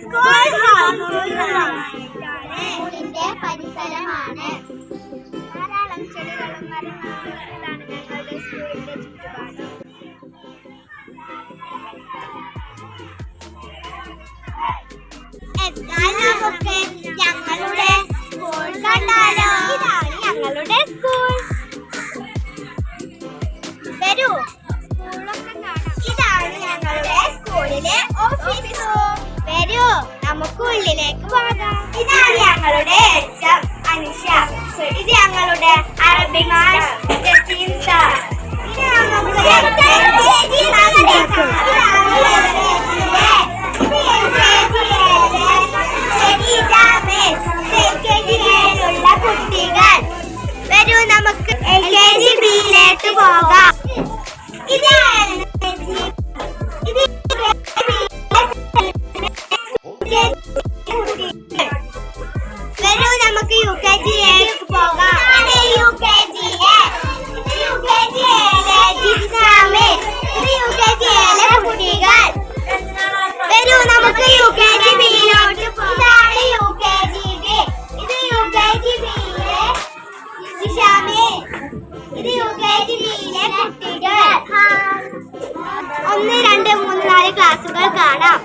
School എന്റെ പരിസരമാണ്. ധാരാളം ചെടികളും മരങ്ങളാണ് ഞങ്ങളുടെ സ്കൂളിന്റെ ചുറ്റുപാട്. സ്കൂൾ കണ്ടാലോ? ഇതാണ് ഞങ്ങളുടെ സ്കൂൾ. സ്കൂളൊക്കെ കാണാം ഇതാണ് ഞങ്ങളുടെ സ്കൂളിലെ ഓഫീസ്. വരൂ. നമുക്ക് ഉള്ളിലേക്ക് പോകാം. ഇതാണ് ഞങ്ങളുടെ എച്ചം അനുഷ ഇത് ഞങ്ങളുടെ അറബി മാഷ്. ഇത് നമുക്ക് ഒന്ന് രണ്ട് മൂന്ന് നാല് ക്ലാസ്സുകൾ കാണാം.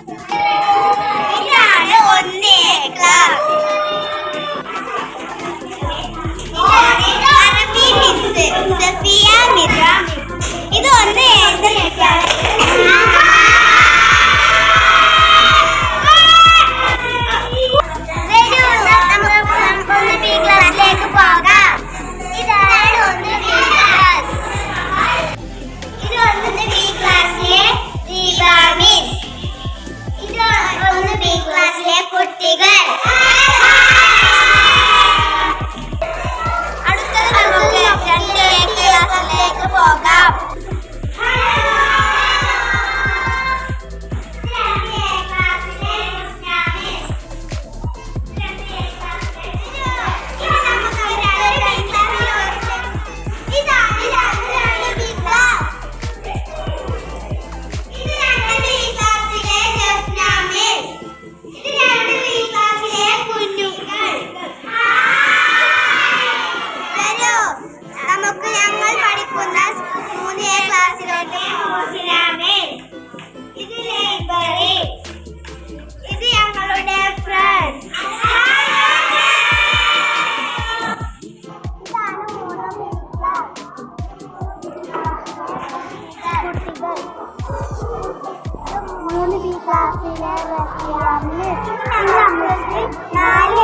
പുതിയ ക്ലാസ്സിലേക്ക് ഇത് ലൈബ്രറി. ഇത് ഞങ്ങളുടെ ഫ്രണ്ട്സ് മൂന്ന് ബി ക്ലാസ്സിലെ വ്യക്തിയാണ് നാല്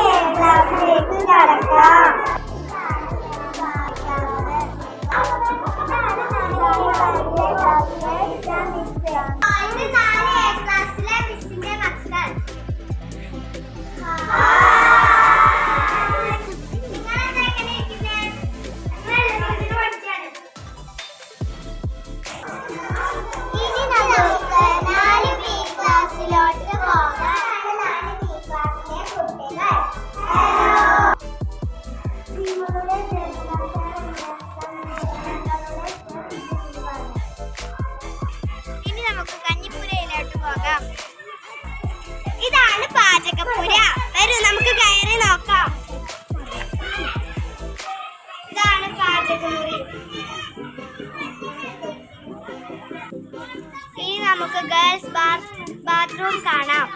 ओके गर्ल्स बाथरूम का नाम।